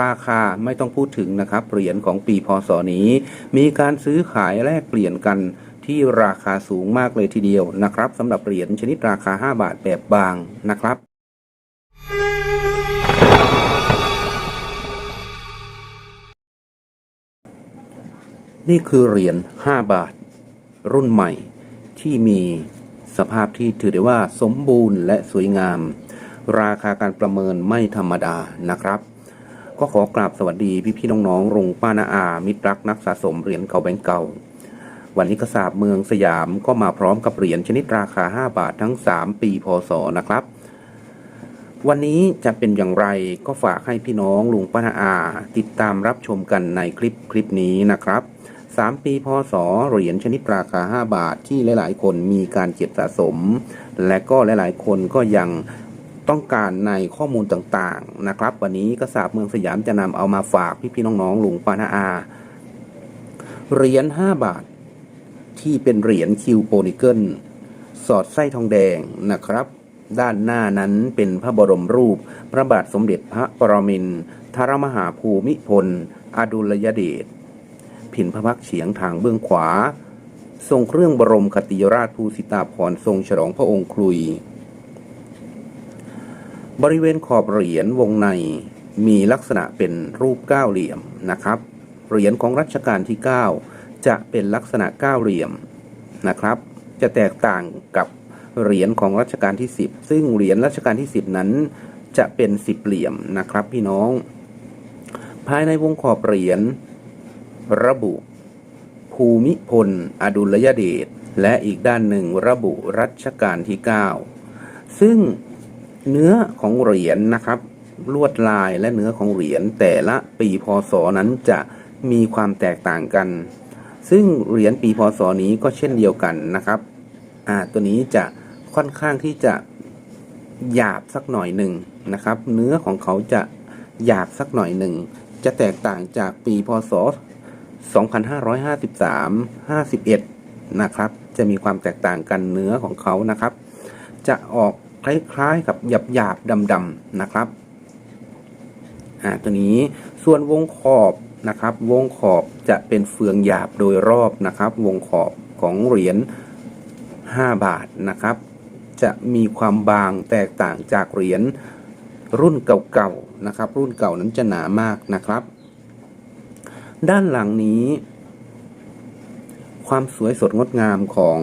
ราคาไม่ต้องพูดถึงนะครับเหรียญของปีพศนี้ มีการซื้อขายแลกเปลี่ยนกันที่ราคาสูงมากเลยทีเดียวนะครับสำหรับเหรียญชนิดราคา 5 บาทแบบบางนะครับนี่คือเหรียญ 5 บาท รุ่นใหม่ที่มีสภาพที่ถือได้ว่าสมบูรณ์และสวยงาม ราคาการประเมินไม่ธรรมดานะครับ ก็ขอกราบสวัสดีพี่ๆน้องๆรงป้านาอา มิตรรักนักสะสมเหรียญเก่าแบงก์เก่า วันนี้กระสาบเมืองสยามก็มาพร้อมกับเหรียญชนิดราคา 5 บาททั้ง 3 ปีพศนะครับ วันนี้จะเป็นอย่างไรก็ฝากให้พี่น้องลุงป้านาอา ติดตามรับชมกันในคลิปคลิปนี้นะครับ 3 ปีพศเหรียญชนิดราคา 5 บาทที่หลายๆ คนมีการเก็บสะสม และก็หลายๆ คนก็ยัง ต้องการในข้อมูลต่างๆนะครับ วันนี้กระสาบเมืองสยามจะนำเอามาฝากพี่ๆน้องๆลุงปานาอาเหรียญ5บาท ที่เป็นเหรียญคิวโปนิเกิลสอดไส้ทองแดงนะครับ ด้านหน้านั้นเป็นพระบรมรูป พระบาทสมเด็จพระปรมินทรมหาภูมิพล อดุลยเดชผินพระพักเฉียงทางเบื้องขวา ทรงเครื่องบรมคติยราชภูสิตาภรทรงฉลองพระองค์คลุย บริเวณขอบเหรียญวงในมีลักษณะเป็นรูปเก้าเหลี่ยมนะครับ เหรียญของรัชกาลที่ 9 จะเป็นลักษณะเก้าเหลี่ยมนะครับ จะแตกต่างกับเหรียญของรัชกาลที่ 10 ซึ่งเหรียญรัชกาลที่ 10 นั้น จะเป็นสิบเหลี่ยมนะครับพี่น้อง ภายในวงขอบเหรียญระบุ ภูมิพล อดุลยเดชและอีกด้านหนึ่งระบุรัชกาลที่ 9 ซึ่ง เนื้อของเหรียญนะครับลวดลายและเนื้อของเหรียญแต่ละปีพศนั้นจะมีความแตกต่างกัน ซึ่งเหรียญปีพศนี้ก็เช่นเดียวกันนะครับอ่าตัวนี้จะค่อนข้างที่จะหยาบสักหน่อยหนึ่งนะครับ เนื้อของเขาจะหยาบสักหน่อยหนึ่งจะแตกต่างจากปีพศ 2553 51 นะครับ จะมีความแตกต่างกันเนื้อของเขานะครับ จะออก คล้ายๆ กับหยาบหยาบดำๆนะครับอ่าตัวนี้ส่วนวงขอบนะครับ วงขอบจะเป็นเฟืองหยาบโดยรอบนะครับ วงขอบของเหรียญ5 บาทนะครับ จะมีความบางแตกต่างจากเหรียญรุ่นเก่าๆนะครับ รุ่นเก่านั้นจะหนามากนะครับ ด้านหลังนี้ ความสวยสดงดงามของ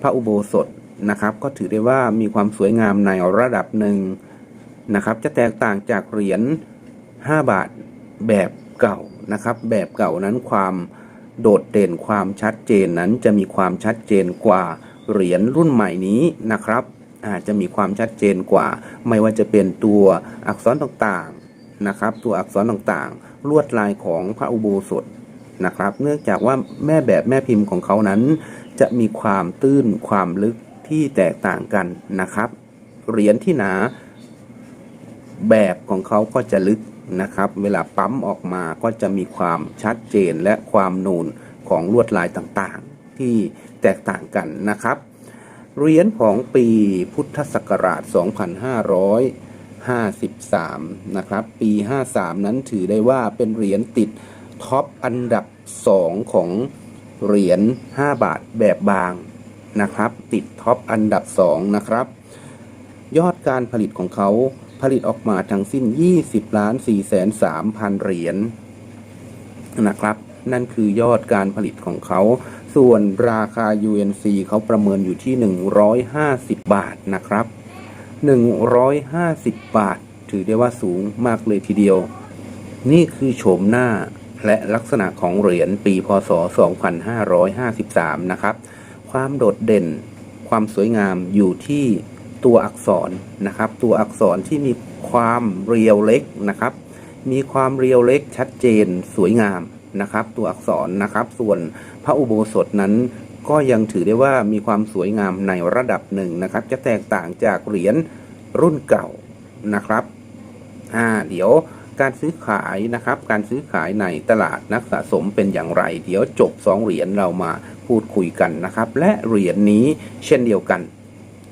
พระอุโบสถ นะครับ ก็ถือได้ว่ามีความสวยงามในระดับหนึ่งนะครับ จะแตกต่างจากเหรียญ5 บาทแบบเก่านะครับ แบบเก่านั้นความโดดเด่นความชัดเจนนั้นจะมีความชัดเจนกว่าเหรียญรุ่นใหม่นี้นะครับอาจจะมีความชัดเจนกว่า ไม่ว่าจะเป็นตัวอักษรต่างๆนะครับ ตัวอักษรต่างๆ ลวดลายของพระอุโบสถนะครับ เนื่องจากว่าแม่แบบแม่พิมพ์ของเขานั้น จะมีความตื้นความลึก ที่แตกต่างกันนะครับ เหรียญที่หนาแบบของเขาก็จะลึกนะครับ เวลาปั๊มออกมาก็จะมีความชัดเจนและความนูนของลวดลายต่างๆ ที่แตกต่างกันนะครับ เหรียญของปีพุทธศักราช 2553 นะครับ ปี 53 นั้นถือได้ว่าเป็นเหรียญติดท็อปอันดับ 2 ของเหรียญ 5 บาทแบบบาง นะครับ ติดท็อปอันดับ 2 นะครับ ยอดการผลิตของเขาผลิตออกมาทั้งสิ้น 20ล้าน4แสน3พันเหรียญนะครับ นั่นคือยอดการผลิตของเขา ส่วนราคา UNC เขาประเมินอยู่ที่ 150 บาทนะครับ 150 บาท ถือได้ว่าสูงมากเลยทีเดียว นี่คือโฉมหน้าและลักษณะของเหรียญปีพศ 2553 นะครับ ความโดดเด่น ความสวยงามอยู่ที่ตัวอักษรนะครับ ตัวอักษรที่มีความเรียวเล็กนะครับ มีความเรียวเล็กชัดเจนสวยงามนะครับ ตัวอักษรนะครับ ส่วนพระอุโบสถนั้นก็ยังถือได้ว่ามีความสวยงามในระดับหนึ่งนะครับ จะแตกต่างจากเหรียญรุ่นเก่านะครับอ่าเดี๋ยว การซื้อขายนะครับ การซื้อขายในตลาดนักสะสมเป็นอย่างไร เดี๋ยวจบสองเหรียญเรามาพูดคุยกันนะครับ และเหรียญนี้เช่นเดียวกัน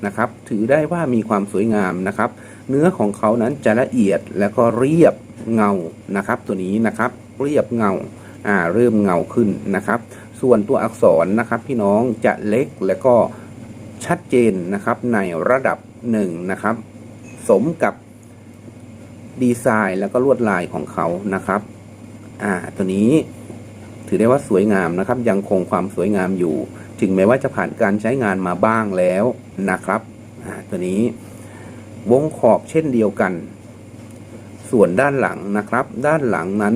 นะครับ ถือได้ว่ามีความสวยงามนะครับ เนื้อของเขานั้นจะละเอียดและก็เรียบเงานะครับ ตัวนี้นะครับเรียบเงาอ่าเริ่มเงาขึ้นนะครับ ส่วนตัวอักษรนะครับ พี่น้องจะเล็กและก็ชัดเจนนะครับในระดับหนึ่งนะครับสมกับ ดีไซน์แล้วก็ลวดลายของเขานะครับ อ่า ตัวนี้ถือได้ว่าสวยงามนะครับ ยังคงความสวยงามอยู่ ถึงแม้ว่าจะผ่านการใช้งานมาบ้างแล้วนะครับ อ่า ตัวนี้ วงขอบเช่นเดียวกัน ส่วนด้านหลังนะครับ ด้านหลังนั้น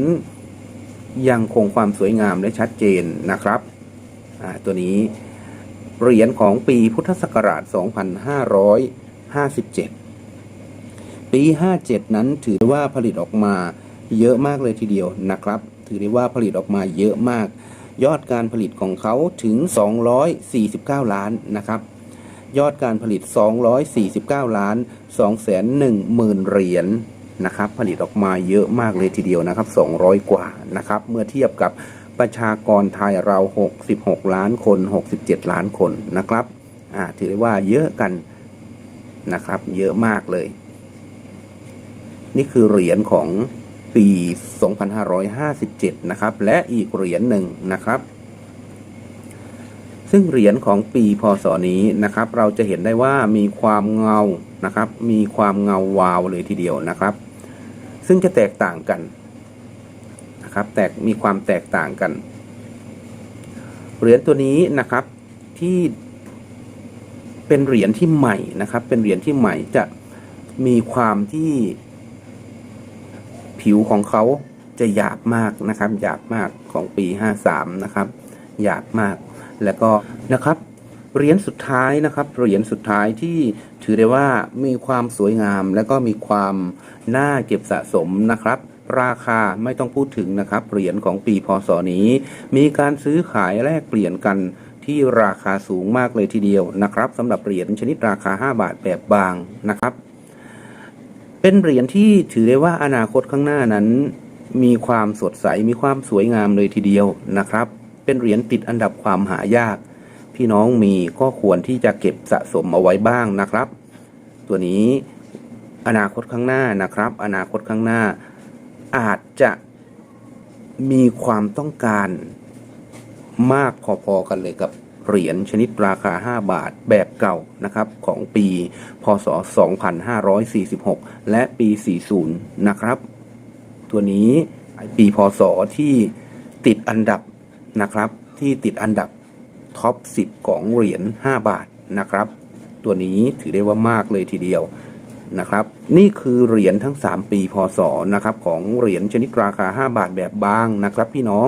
ยังคงความสวยงามและชัดเจนนะครับ อ่า ตัวนี้เหรียญของปีพุทธศักราช 2557 ปี 57 นั้นถือว่าผลิตออกมาเยอะมากเลยทีเดียวนะครับ ถือได้ว่าผลิตออกมาเยอะมาก ยอดการผลิตของเขาถึง 249 ล้านนะครับ ยอดการผลิต 249 ล้าน2แสน1หมื่นเหรียญนะครับผลิตออกมาเยอะมากเลยทีเดียวนะครับ 200 กว่านะครับ เมื่อเทียบกับประชากรไทยเรา 66 ล้านคน 67 ล้านคนนะครับถือได้ว่าเยอะกันนะครับ เยอะมากเลย นี่คือเหรียญของปี 2557 นะครับ และอีกเหรียญหนึ่งนะครับ ซึ่งเหรียญของปีพศนี้นะครับ เราจะเห็นได้ว่ามีความเงานะครับ มีความเงาวาวเลยทีเดียวนะครับ ซึ่งจะแตกต่างกันนะครับ แตกมีความแตกต่างกัน เหรียญตัวนี้นะครับที่เป็นเหรียญที่ใหม่นะครับ เป็นเหรียญที่ใหม่จะมีความที่ ผิวของเขาจะหยาบมากนะครับ หยาบมากของปี 53 นะครับ หยาบมาก แล้วก็นะครับเหรียญสุดท้ายนะครับเหรียญสุดท้ายที่ถือได้ว่ามีความสวยงาม และก็มีความน่าเก็บสะสมนะครับ ราคาไม่ต้องพูดถึงนะครับเหรียญของปีพศนี้ มีการซื้อขายแลกเปลี่ยนกันที่ราคาสูงมากเลยทีเดียวนะครับสำหรับเหรียญชนิดราคา 5 บาทแบบบางนะครับ เป็นเหรียญที่ถือได้ว่าอนาคตข้างหน้านั้น มีความสดใสมีความสวยงามเลยทีเดียวนะครับ เป็นเหรียญติดอันดับความหายาก พี่น้องมีก็ควรที่จะเก็บสะสมเอาไว้บ้างนะครับ ตัวนี้อนาคตข้างหน้านะครับ อนาคตข้างหน้าอาจจะมีความต้องการมากพอๆกันเลยกับ เหรียญชนิดราคา 5 บาทแบบเก่านะครับของปี พศ 2546 และปี 40 นะครับ ตัวนี้ปีพศที่ติดอันดับนะครับที่ติดอันดับท็อป 10 ของเหรียญ 5 บาทนะครับ ตัวนี้ถือได้ว่ามากเลยทีเดียวนะครับ นี่คือเหรียญทั้ง 3 ปีพศนะครับของเหรียญชนิดราคา 5 บาทแบบบางนะครับพี่น้อง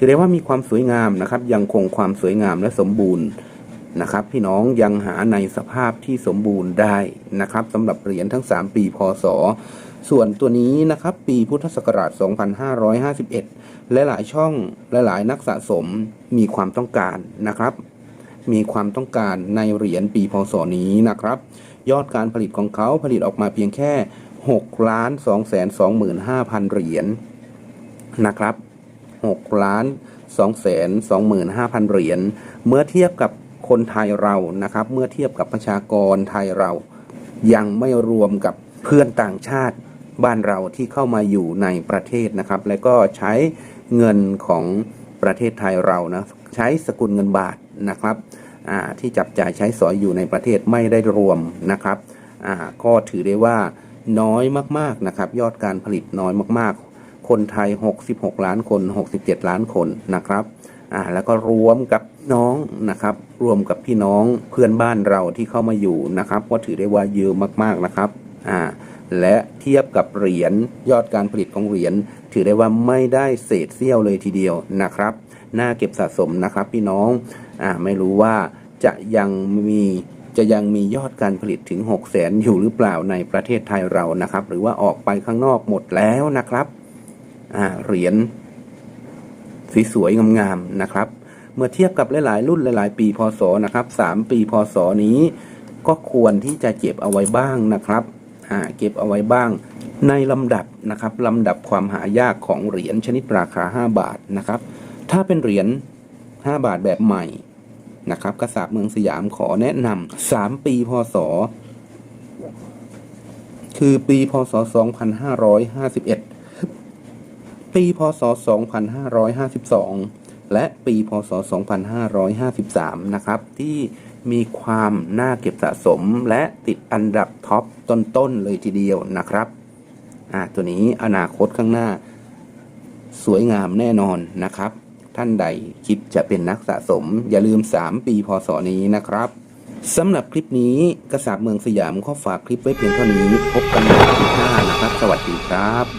ถือได้ว่ามีความสวยงามนะครับ ยังคงความสวยงามและสมบูรณ์นะครับ พี่น้องยังหาในสภาพที่สมบูรณ์ได้นะครับสำหรับเหรียญทั้ง 3 ปีพศส่วนตัวนี้นะครับปีพุทธศักราช 2551 และหลายช่องและหลายนักสะสมมีความต้องการนะครับ มีความต้องการในเหรียญปีพศนี้นะครับ ยอดการผลิตของเขาผลิตออกมาเพียงแค่6ล้าน2 2 5 0 0 0 เหรียญนะครับ 6ล้าน2แสน25,000 เหรียญ เมื่อเทียบกับคนไทยเรานะครับ เมื่อเทียบกับประชากรไทยเรา ยังไม่รวมกับเพื่อนต่างชาติบ้านเราที่เข้ามาอยู่ในประเทศนะครับ และก็ใช้เงินของประเทศไทยเรานะใช้สกุลเงินบาทนะครับที่จับจ่ายใช้สอยอยู่ในประเทศไม่ได้รวมนะครับก็ถือได้ว่าน้อยมากๆนะครับ ยอดการผลิตน้อยมากๆ คนไทย 66 ล้านคน 67 ล้านคนนะครับอ่าแล้วก็รวมกับน้องนะครับ รวมกับพี่น้องเพื่อนบ้านเราที่เข้ามาอยู่นะครับ ก็ถือได้ว่าเยอะมากๆนะครับอ่าและเทียบกับเหรียญยอดการผลิตของเหรียญถือได้ว่าไม่ได้เศษเสี้ยวเลยทีเดียวนะครับ น่าเก็บสะสมนะครับพี่น้องอ่าไม่รู้ว่าจะยังมีจะยังมียอดการผลิตถึง 6 0แสนอยู่หรือเปล่าในประเทศไทยเรานะครับ หรือว่าออกไปข้างนอกหมดแล้วนะครับ เหรียญสวยๆงามๆนะครับ เมื่อเทียบกับหลายๆ รุ่นหลาย ๆ ปีพศนะครับ3ปีพศนี้ก็ควรที่จะเก็บเอาไว้บ้างนะครับเก็บเอาไว้บ้าง ในลำดับนะครับลำดับความหายากของเหรียญชนิดราคา 5 บาทนะครับ ถ้าเป็นเหรียญ5 บาทแบบใหม่นะครับกษัตริย์เมืองสยามขอแนะนำ3ปีพศ คือปีพศ 2551 ปีพศ 2552 และปีพศ 2553 นะครับ ที่มีความน่าเก็บสะสมและติดอันดับท็อปต้นๆเลยทีเดียวนะครับอ่าตัวนี้อนาคตข้างหน้า สวยงามแน่นอนนะครับ ท่านใดคิดจะเป็นนักสะสม อย่าลืม 3 ปีพศนี้นะครับสำหรับคลิปนี้กระสาบเมืองสยามขอฝากคลิปไว้เพียงเท่านี้ พบกันในคลิปหน้านะครับ สวัสดีครับ